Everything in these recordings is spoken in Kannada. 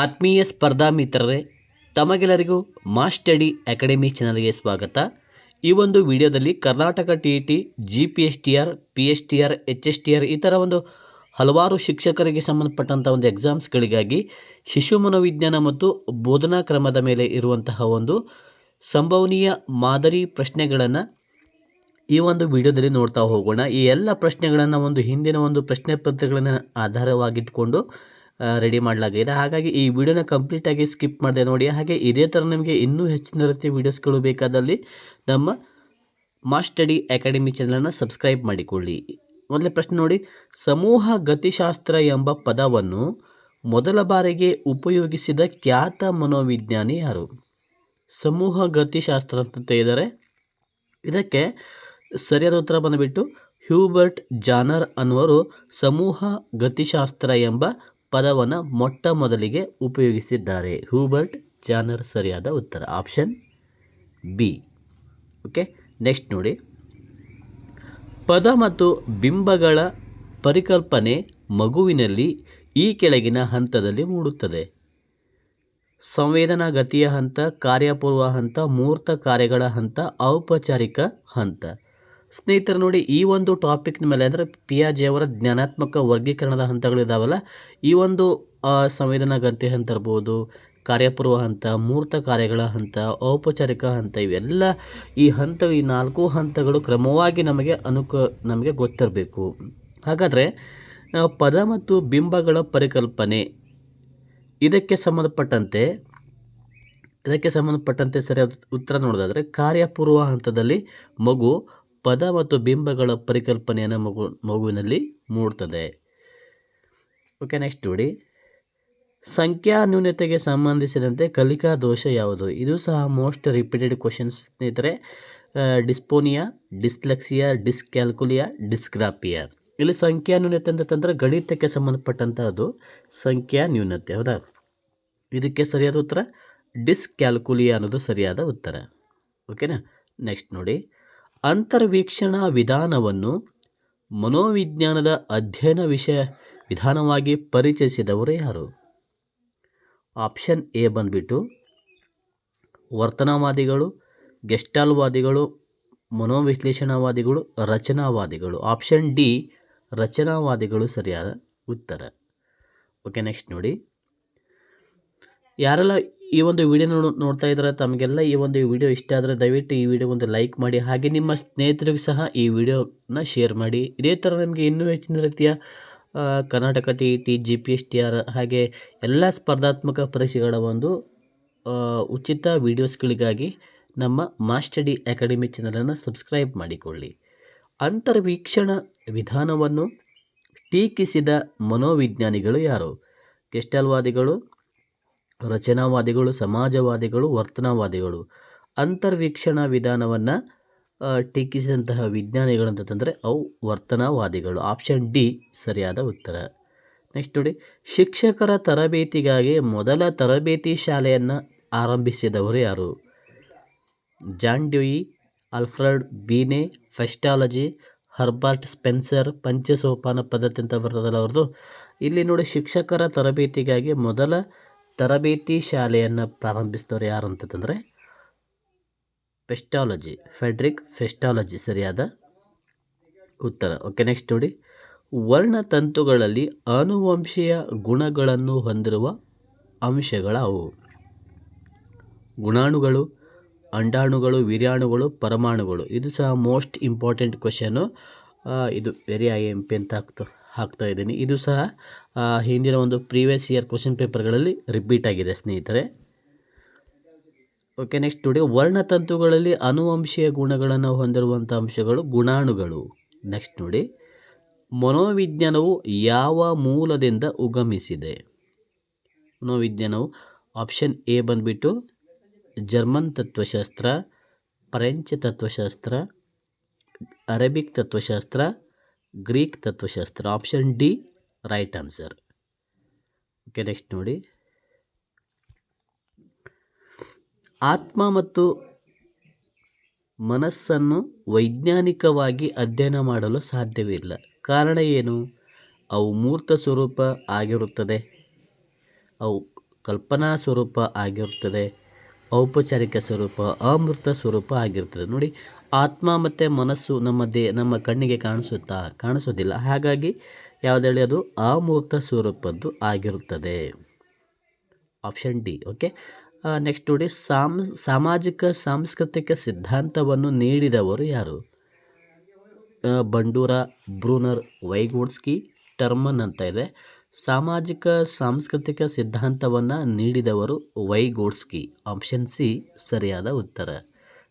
ಆತ್ಮೀಯ ಸ್ಪರ್ಧಾ ಮಿತ್ರರೇ, ತಮಗೆಲ್ಲರಿಗೂ ಮಾಸ್ ಸ್ಟಡಿ ಅಕಾಡೆಮಿ ಚಾನಲ್ಗೆ ಸ್ವಾಗತ. ಈ ಒಂದು ವಿಡಿಯೋದಲ್ಲಿ Karnataka T E T, G P S T R, P S T R, H S T R ಈ ಥರ ಒಂದು ಹಲವಾರು ಶಿಕ್ಷಕರಿಗೆ ಸಂಬಂಧಪಟ್ಟಂಥ ಒಂದು ಎಕ್ಸಾಮ್ಸ್ಗಳಿಗಾಗಿ ಶಿಶು ಮನೋವಿಜ್ಞಾನ ಮತ್ತು ಬೋಧನಾ ಕ್ರಮದ ಮೇಲೆ ಇರುವಂತಹ ಒಂದು ಸಂಭವನೀಯ ಮಾದರಿ ಪ್ರಶ್ನೆಗಳನ್ನು ಈ ಒಂದು ವಿಡಿಯೋದಲ್ಲಿ ನೋಡ್ತಾ ಹೋಗೋಣ. ಈ ಎಲ್ಲ ಪ್ರಶ್ನೆಗಳನ್ನು ಒಂದು ಹಿಂದಿನ ಒಂದು ಪ್ರಶ್ನೆ ಪತ್ರಿಕೆಗಳನ್ನು ಆಧಾರವಾಗಿಟ್ಕೊಂಡು ರೆಡಿ ಮಾಡಲಾಗಿದೆ ಹಾಗಾಗಿ ಈ ವಿಡಿಯೋನ ಕಂಪ್ಲೀಟಾಗಿ ಸ್ಕಿಪ್ ಮಾಡಿದೆ ನೋಡಿ. ಹಾಗೆ ಇದೇ ಥರ ನಿಮಗೆ ಇನ್ನೂ ಹೆಚ್ಚಿನ ರೀತಿಯ ವೀಡಿಯೋಸ್ಗಳು ಬೇಕಾದಲ್ಲಿ ನಮ್ಮ ಮಾಸ್ಟಡಿ ಸ್ಟಡಿ ಅಕಾಡೆಮಿ ಚಾನಲನ್ನು ಸಬ್ಸ್ಕ್ರೈಬ್ ಮಾಡಿಕೊಳ್ಳಿ. ಮೊದಲನೇ ಪ್ರಶ್ನೆ ನೋಡಿ. ಸಮೂಹ ಗತಿಶಾಸ್ತ್ರ ಎಂಬ ಪದವನ್ನು ಮೊದಲ ಬಾರಿಗೆ ಉಪಯೋಗಿಸಿದ ಖ್ಯಾತ ಮನೋವಿಜ್ಞಾನಿ ಯಾರು? ಸಮೂಹ ಗತಿಶಾಸ್ತ್ರ ಅಂತ ಇದ್ದಾರೆ. ಇದಕ್ಕೆ ಸರಿಯಾದ ಉತ್ತರ ಬಂದುಬಿಟ್ಟು ಹ್ಯೂಬರ್ಟ್ ಜಾನರ್ ಅನ್ನುವರು ಸಮೂಹ ಗತಿಶಾಸ್ತ್ರ ಎಂಬ ಪದವನ್ನು ಮೊಟ್ಟ ಮೊದಲಿಗೆ ಉಪಯೋಗಿಸಿದ್ದಾರೆ. ಹೂಬರ್ಟ್ ಜಾನರ್ ಸರಿಯಾದ ಉತ್ತರ. Option B. ಓಕೆ, ನೆಕ್ಸ್ಟ್ ನೋಡಿ. ಪದ ಮತ್ತು ಬಿಂಬಗಳ ಪರಿಕಲ್ಪನೆ ಮಗುವಿನಲ್ಲಿ ಈ ಕೆಳಗಿನ ಹಂತದಲ್ಲಿ ಮೂಡುತ್ತದೆ. ಸಂವೇದನಾ ಗತಿಯ ಹಂತ, ಕಾರ್ಯಪೂರ್ವ ಹಂತ, ಮೂರ್ತ ಕಾರ್ಯಗಳ ಹಂತ, ಔಪಚಾರಿಕ ಹಂತ. ಸ್ನೇಹಿತರು ನೋಡಿ, ಈ ಒಂದು ಟಾಪಿಕ್ನ ಮೇಲೆ ಅಂದರೆ ಅವರ ಜ್ಞಾನಾತ್ಮಕ ವರ್ಗೀಕರಣದ ಹಂತಗಳಿದ್ದಾವಲ್ಲ ಈ ಒಂದು ಸಂವೇದನಾ ಗಂತಿ ಹಂತ ಇರ್ಬೋದು, ಕಾರ್ಯಪೂರ್ವ ಹಂತ, ಮೂರ್ತ ಕಾರ್ಯಗಳ ಹಂತ, ಔಪಚಾರಿಕ ಹಂತ, ಇವೆಲ್ಲ ಈ ಹಂತ, ಈ ನಾಲ್ಕು ಹಂತಗಳು ಕ್ರಮವಾಗಿ ನಮಗೆ ಅನುಕ, ನಮಗೆ ಗೊತ್ತಿರಬೇಕು. ಹಾಗಾದರೆ ಪದ ಮತ್ತು ಬಿಂಬಗಳ ಪರಿಕಲ್ಪನೆ, ಇದಕ್ಕೆ ಸಂಬಂಧಪಟ್ಟಂತೆ ಇದಕ್ಕೆ ಸಂಬಂಧಪಟ್ಟಂತೆ ಸರಿಯಾದ ಉತ್ತರ ನೋಡೋದಾದರೆ, ಕಾರ್ಯಪೂರ್ವ ಹಂತದಲ್ಲಿ ಮಗು ಪದ ಮತ್ತು ಬಿಂಬಗಳ ಪರಿಕಲ್ಪನೆಯನ್ನು ಮಗು, ಮಗುವಿನಲ್ಲಿ ಮೂಡ್ತದೆ ಓಕೆ ನೆಕ್ಸ್ಟ್ ನೋಡಿ. ಸಂಖ್ಯಾ ನ್ಯೂನತೆಗೆ ಸಂಬಂಧಿಸಿದಂತೆ ಕಲಿಕಾ ದೋಷ ಯಾವುದು? ಇದು ಸಹ ಮೋಸ್ಟ್ ರಿಪೀಟೆಡ್ ಕ್ವಶನ್ಸ್ ಸ್ನೇಹಿತರೆ. ಡಿಸ್ಪೋನಿಯಾ, ಡಿಸ್ಲೆಕ್ಸಿಯಾ, ಡಿಸ್ಕ್ಯಾಲ್ಕುಲಿಯಾ ಡಿಸ್ಗ್ರಾಪಿಯಾ ಇಲ್ಲಿ ಸಂಖ್ಯಾ ನ್ಯೂನತೆ ಅಂತಂದ್ರೆ ಗಣಿತಕ್ಕೆ ಸಂಬಂಧಪಟ್ಟಂತಹದ್ದು ಸಂಖ್ಯಾ ನ್ಯೂನತೆ, ಹೌದಾ? ಇದಕ್ಕೆ ಸರಿಯಾದ ಉತ್ತರ, ಡಿಸ್ಕ್ಯಾಲ್ಕುಲಿಯಾ ಅನ್ನೋದು ಸರಿಯಾದ ಉತ್ತರ. ಓಕೆನಾ ನೆಕ್ಸ್ಟ್ ನೋಡಿ. ಅಂತರ್ವೀಕ್ಷಣಾ ವಿಧಾನವನ್ನು ಮನೋವಿಜ್ಞಾನದ ಅಧ್ಯಯನ ವಿಷಯ ವಿಧಾನವಾಗಿ ಪರಿಚಯಿಸಿದವರು ಯಾರು? ಆಪ್ಷನ್ ಎ ಬಂದ್ಬಿಟ್ಟು, ವರ್ತನವಾದಿಗಳು, ಗೆಸ್ಟಾಲ್ವಾದಿಗಳು, ಮನೋವಿಶ್ಲೇಷಣಾವಾದಿಗಳು, ರಚನಾವಾದಿಗಳು. ಆಪ್ಷನ್ ಡಿ, ರಚನಾವಾದಿಗಳು ಸರಿಯಾದ ಉತ್ತರ. ಓಕೆ, ನೆಕ್ಸ್ಟ್ ನೋಡಿ. ಯಾರೆಲ್ಲ ಈ ಒಂದು ವಿಡಿಯೋ ನೋಡ್, ನೋಡ್ತಾ ಇದ್ರೆ ತಮಗೆಲ್ಲ ಈ ಒಂದು ವಿಡಿಯೋ ಇಷ್ಟ ಆದರೆ ದಯವಿಟ್ಟು ಈ ವಿಡಿಯೋ ಒಂದು ಲೈಕ್ ಮಾಡಿ, ಹಾಗೆ ನಿಮ್ಮ ಸ್ನೇಹಿತರಿಗೂ ಸಹ ಈ ವಿಡಿಯೋನ ಶೇರ್ ಮಾಡಿ. ಇದೇ ಥರ ನಿಮಗೆ ಇನ್ನೂ ಹೆಚ್ಚಿನ ರೀತಿಯ Karnataka T T G P S T R ಹಾಗೆ ಎಲ್ಲ ಸ್ಪರ್ಧಾತ್ಮಕ ಪರೀಕ್ಷೆಗಳ ಒಂದು ಉಚಿತ ವಿಡಿಯೋಸ್ಗಳಿಗಾಗಿ ನಮ್ಮ ಮಾಸ್ಟಡಿ ಅಕಾಡೆಮಿ ಚಾನಲನ್ನು ಸಬ್ಸ್ಕ್ರೈಬ್ ಮಾಡಿಕೊಳ್ಳಿ. ಅಂತರ್ವೀಕ್ಷಣ ವಿಧಾನವನ್ನು ಟೀಕಿಸಿದ ಮನೋವಿಜ್ಞಾನಿಗಳು ಯಾರು? ಗೆಸ್ಟಲ್ವಾದಿಗಳು ರಚನಾವಾದಿಗಳು, ಸಮಾಜವಾದಿಗಳು, ವರ್ತನವಾದಿಗಳು. ಅಂತರ್ವೀಕ್ಷಣಾ ವಿಧಾನವನ್ನು ಟೀಕಿಸಿದಂತಹ ವಿಜ್ಞಾನಿಗಳು ಅಂತಂದರೆ ಅವು ವರ್ತನಾವಾದಿಗಳು. ಆಪ್ಷನ್ ಡಿ, ಸರಿಯಾದ ಉತ್ತರ. ನೆಕ್ಸ್ಟ್ ನೋಡಿ, ಶಿಕ್ಷಕರ ತರಬೇತಿಗಾಗಿ ಮೊದಲ ತರಬೇತಿ ಶಾಲೆಯನ್ನು ಆರಂಭಿಸಿದವರು ಯಾರು? John Dewey, Alfred Binet, Pestalozzi, Herbert Spencer, ಪಂಚಸೋಪಾನ ಪದ್ಧತಿ ಅಂತ ಬರ್ತದಲ್ಲ ಅವ್ರದ್ದು. ಇಲ್ಲಿ ನೋಡಿ, ಶಿಕ್ಷಕರ ತರಬೇತಿಗಾಗಿ ಮೊದಲ ತರಬೇತಿ ಶಾಲೆಯನ್ನು ಪ್ರಾರಂಭಿಸಿದವರು ಯಾರು ಅಂತಂದರೆ ಫೆಸ್ಟಾಲಜಿ ಫೆಡ್ರಿಕ್ ಫೆಸ್ಟಾಲಜಿ ಸರಿಯಾದ ಉತ್ತರ. ಓಕೆ ನೆಕ್ಸ್ಟ್ ನೋಡಿ. ವರ್ಣತಂತುಗಳಲ್ಲಿ ಆನುವಂಶೀಯ ಗುಣಗಳನ್ನು ಹೊಂದಿರುವ ಅಂಶಗಳವು. ಗುಣಾಣುಗಳು, ಅಂಡಾಣುಗಳು, ವೀರ್ಯಾಣುಗಳು, ಪರಮಾಣುಗಳು. ಇದು ಸಹ ಮೋಸ್ಟ್ ಇಂಪಾರ್ಟೆಂಟ್ ಕ್ವಶನು ಇದು ವೆರಿ ಐ ಎಂ ಪಿ ಅಂತ ಹಾಕ್ತಾ ಹಾಕ್ತಾ ಇದ್ದೀನಿ. ಇದು ಸಹ ಹಿಂದಿನ ಒಂದು ಪ್ರೀವಿಯಸ್ ಇಯರ್ ಕ್ವಶನ್ ಪೇಪರ್ಗಳಲ್ಲಿ ರಿಪೀಟ್ ಆಗಿದೆ, ಸ್ನೇಹಿತರೆ. ಓಕೆ ನೆಕ್ಸ್ಟ್ ನೋಡಿ. ವರ್ಣತಂತುಗಳಲ್ಲಿ ಅನುವಂಶೀಯ ಗುಣಗಳನ್ನು ಹೊಂದಿರುವಂಥ ಅಂಶಗಳು ಗುಣಾಣುಗಳು. ನೆಕ್ಸ್ಟ್ ನೋಡಿ. ಮನೋವಿಜ್ಞಾನವು ಯಾವ ಮೂಲದಿಂದ ಉಗಮಿಸಿದೆ? ಮನೋವಿಜ್ಞಾನವು ಆಪ್ಷನ್ ಎ ಬಂದ್ಬಿಟ್ಟು ಜರ್ಮನ್ ತತ್ವಶಾಸ್ತ್ರ ಫ್ರೆಂಚ್ ತತ್ವಶಾಸ್ತ್ರ ಅರೇಬಿಕ್ ತತ್ವಶಾಸ್ತ್ರ, ಗ್ರೀಕ್ ತತ್ವಶಾಸ್ತ್ರ option D right answer okay next ನೋಡಿ. ಆತ್ಮ ಮತ್ತು ಮನಸ್ಸನ್ನು ವೈಜ್ಞಾನಿಕವಾಗಿ ಅಧ್ಯಯನ ಮಾಡಲು ಸಾಧ್ಯವಿಲ್ಲ ಕಾರಣ ಏನು? ಅವು ಮೂರ್ತ ಸ್ವರೂಪ ಆಗಿರುತ್ತದೆ. ಅವು ಕಲ್ಪನಾ ಸ್ವರೂಪ ಆಗಿರುತ್ತದೆ. ಔಪಚಾರಿಕ ಸ್ವರೂಪ ಅಮೃತ ಸ್ವರೂಪ ಆಗಿರ್ತದೆ ನೋಡಿ ಆತ್ಮ ಮತ್ತು ಮನಸ್ಸು ನಮ್ಮ ದೇ, ನಮ್ಮ ಕಣ್ಣಿಗೆ ಕಾಣಿಸುತ್ತಾ ಕಾಣಿಸೋದಿಲ್ಲ ಹಾಗಾಗಿ ಯಾವುದೇಳಿ ಅದು ಅಮೂರ್ತ ಸ್ವರೂಪದ್ದು ಆಗಿರುತ್ತದೆ. ಆಪ್ಷನ್ ಡಿ ಓಕೆ ನೆಕ್ಸ್ಟ್ ನೋಡಿ, ಸಾಮ್, ಸಾಮಾಜಿಕ, ಸಾಂಸ್ಕೃತಿಕ ಸಿದ್ಧಾಂತವನ್ನು ನೀಡಿದವರು ಯಾರು? ಬಂಡೂರ ಬ್ರೂನರ್ ವೈಗೋಡ್ಸ್ಕಿ ಟರ್ಮನ್ ಅಂತ ಇದೆ. ಸಾಮಾಜಿಕ, ಸಾಂಸ್ಕೃತಿಕ ಸಿದ್ಧಾಂತವನ್ನು ನೀಡಿದವರು ವೈಗೋಡ್ಸ್ಕಿ. ಆಪ್ಷನ್ ಸಿ ಸರಿಯಾದ ಉತ್ತರ.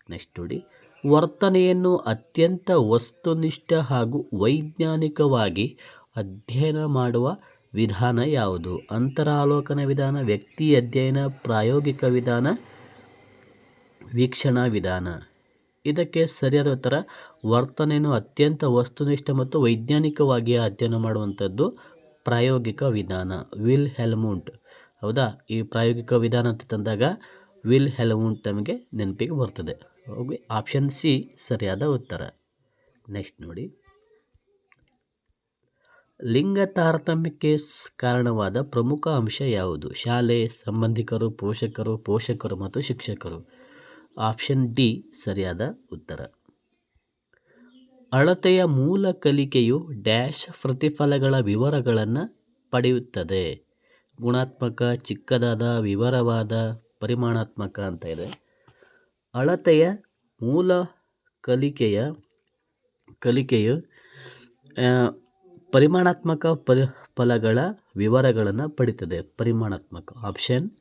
ನೆಕ್ಸ್ಟ್ ನೋಡಿ ವರ್ತನೆಯನ್ನು ಅತ್ಯಂತ ವಸ್ತುನಿಷ್ಠ ಹಾಗೂ ವೈಜ್ಞಾನಿಕವಾಗಿ ಅಧ್ಯಯನ ಮಾಡುವ ವಿಧಾನ ಯಾವುದು? ಅಂತರಾವಲೋಕನ ವಿಧಾನ, ವ್ಯಕ್ತಿ ಅಧ್ಯಯನ, ಪ್ರಾಯೋಗಿಕ ವಿಧಾನ, ವೀಕ್ಷಣಾ ವಿಧಾನ. ಇದಕ್ಕೆ ಸರಿಯಾದ ಉತ್ತರ, ವರ್ತನೆಯನ್ನು ಅತ್ಯಂತ ವಸ್ತುನಿಷ್ಠ ಮತ್ತು ವೈಜ್ಞಾನಿಕವಾಗಿ ಅಧ್ಯಯನ ಮಾಡುವಂಥದ್ದು ಪ್ರಾಯೋಗಿಕ ವಿಧಾನ. Wilhelm Wundt. ಹೌದಾ? ಈ ಪ್ರಾಯೋಗಿಕ ವಿಧಾನ ಅಂತ ತಂದಾಗ ವಿಲ್ ಹೆಲ್ಮುಂಟ್ ನಮಗೆ ನೆನಪಿಗೆ ಬರ್ತದೆ. ಓಕೆ ಆಪ್ಷನ್ ಸಿ ಸರಿಯಾದ ಉತ್ತರ. ನೆಕ್ಸ್ಟ್ ನೋಡಿ. ಲಿಂಗ ತಾರತಮ್ಯಕ್ಕೆ ಕಾರಣವಾದ ಪ್ರಮುಖ ಅಂಶ ಯಾವುದು? ಶಾಲೆ, ಸಂಬಂಧಿಕರು, ಪೋಷಕರು ಪೋಷಕರು ಮತ್ತು ಶಿಕ್ಷಕರು. ಆಪ್ಷನ್ ಡಿ ಸರಿಯಾದ ಉತ್ತರ. ಅಳತೆಯ ಮೂಲ ಕಲಿಕೆಯು ಡ್ಯಾಶ್ ಪ್ರತಿಫಲಗಳ ವಿವರಗಳನ್ನು ಪಡೆಯುತ್ತದೆ. ಗುಣಾತ್ಮಕ, ಚಿಕ್ಕದಾದ, ವಿವರವಾದ, ಪರಿಮಾಣಾತ್ಮಕ ಅಂತ ಇದೆ. ಅಳತೆಯ ಮೂಲ ಕಲಿಕೆಯ ಕಲಿಕೆಯು ಪರಿಮಾಣಾತ್ಮಕ ಪರಿ ಫಲಗಳ ವಿವರಗಳನ್ನು ಪಡೀತದೆ. ಪರಿಮಾಣಾತ್ಮಕ ಆಪ್ಷನ್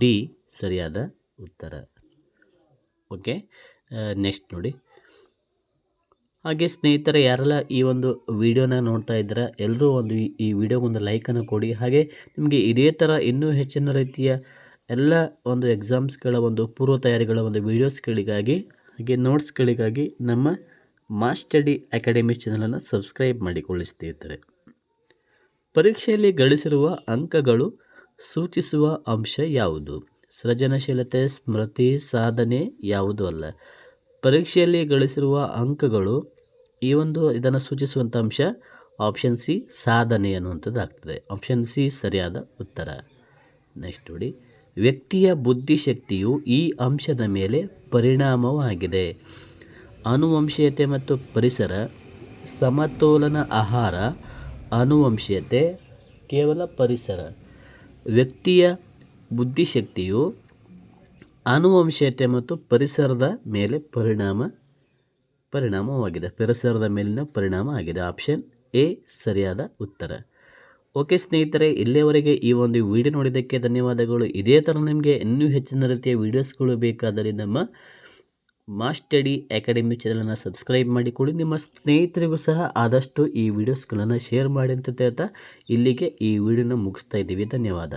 ಡಿ ಸರಿಯಾದ ಉತ್ತರ. ಓಕೆ ನೆಕ್ಸ್ಟ್ ನೋಡಿ. ಹಾಗೆ ಸ್ನೇಹಿತರೆ, ಯಾರೆಲ್ಲ ಈ ಒಂದು ವಿಡಿಯೋನ ನೋಡ್ತಾ ಇದ್ದೀರಾ ಎಲ್ಲರೂ ಒಂದು ಈ- ವಿಡಿಯೋಗೊಂದು ಲೈಕನ್ನು ಕೊಡಿ. ಹಾಗೆ ನಿಮಗೆ ಇದೇ ಥರ ಇನ್ನೂ ಹೆಚ್ಚಿನ ರೀತಿಯ ಎಲ್ಲ ಒಂದು ಎಕ್ಸಾಮ್ಸ್ಗಳ ಒಂದು ಪೂರ್ವ ತಯಾರಿಗಳ ಒಂದು ವೀಡಿಯೋಸ್ಗಳಿಗಾಗಿ ಹಾಗೆ ನೋಟ್ಸ್ಗಳಿಗಾಗಿ ನಮ್ಮ ಮಾಸ್ಟಡಿ ಸ್ಟಡಿ ಅಕಾಡೆಮಿ ಚಾನಲನ್ನು ಸಬ್ಸ್ಕ್ರೈಬ್ ಮಾಡಿಕೊಳ್ಳಿ ಸ್ನೇಹಿತರೆ ಪರೀಕ್ಷೆಯಲ್ಲಿ ಗಳಿಸಿರುವ ಅಂಕಗಳು ಸೂಚಿಸುವ ಅಂಶ ಯಾವುದು? ಸೃಜನಶೀಲತೆ, ಸ್ಮೃತಿ, ಸಾಧನೆ ಯಾವುದೂ ಅಲ್ಲ? ಪರೀಕ್ಷೆಯಲ್ಲಿ ಗಳಿಸಿರುವ ಅಂಕಗಳು ಈ ಒಂದು ಇದನ್ನು ಸೂಚಿಸುವಂಥ ಅಂಶ ಆಪ್ಷನ್ ಸಿ ಸಾಧನೆ ಅನ್ನುವಂಥದ್ದು ಆಗ್ತದೆ ಆಪ್ಷನ್ ಸಿ ಸರಿಯಾದ ಉತ್ತರ. ನೆಕ್ಸ್ಟ್ ನೋಡಿ. ವ್ಯಕ್ತಿಯ ಬುದ್ಧಿಶಕ್ತಿಯು ಈ ಅಂಶದ ಮೇಲೆ ಪರಿಣಾಮವಾಗಿದೆ. ಅನುವಂಶೀಯತೆ ಮತ್ತು ಪರಿಸರ, ಸಮತೋಲನ ಆಹಾರ, ಅನುವಂಶೀಯತೆ ಕೇವಲ ಪರಿಸರ. ವ್ಯಕ್ತಿಯ ಬುದ್ಧಿಶಕ್ತಿಯು ಆನುವಂಶೀಯತೆ ಮತ್ತು ಪರಿಸರದ ಮೇಲೆ ಪರಿಣಾಮ, ಪರಿಣಾಮವಾಗಿದೆ. ಪರಿಸರದ ಮೇಲಿನ ಪರಿಣಾಮ ಆಗಿದೆ. ಆಪ್ಷನ್ ಎ, ಸರಿಯಾದ ಉತ್ತರ. ಓಕೆ ಸ್ನೇಹಿತರೆ, ಇಲ್ಲಿಯವರೆಗೆ ಈ ಒಂದು ವಿಡಿಯೋ ನೋಡಿದ್ದಕ್ಕೆ ಧನ್ಯವಾದಗಳು. ಇದೇ ಥರ ನಿಮಗೆ ಇನ್ನೂ ಹೆಚ್ಚಿನ ರೀತಿಯ ವೀಡಿಯೋಸ್ಗಳು ಬೇಕಾದರೆ ನಮ್ಮ ಮಾಸ್ಟಡಿ ಅಕಾಡೆಮಿ ಚಾನಲನ್ನು ಸಬ್ಸ್ಕ್ರೈಬ್ ಮಾಡಿಕೊಳ್ಳಿ. ನಿಮ್ಮ ಸ್ನೇಹಿತರಿಗೂ ಸಹ ಆದಷ್ಟು ಈ ವಿಡಿಯೋಸ್ಗಳನ್ನು ಶೇರ್ ಮಾಡಿ ಅಂತ ಹೇಳ್ತಾ ಇಲ್ಲಿಗೆ ಈ ವಿಡಿಯೋನ ಮುಗಿಸ್ತಾ ಇದ್ದೀವಿ. ಧನ್ಯವಾದ.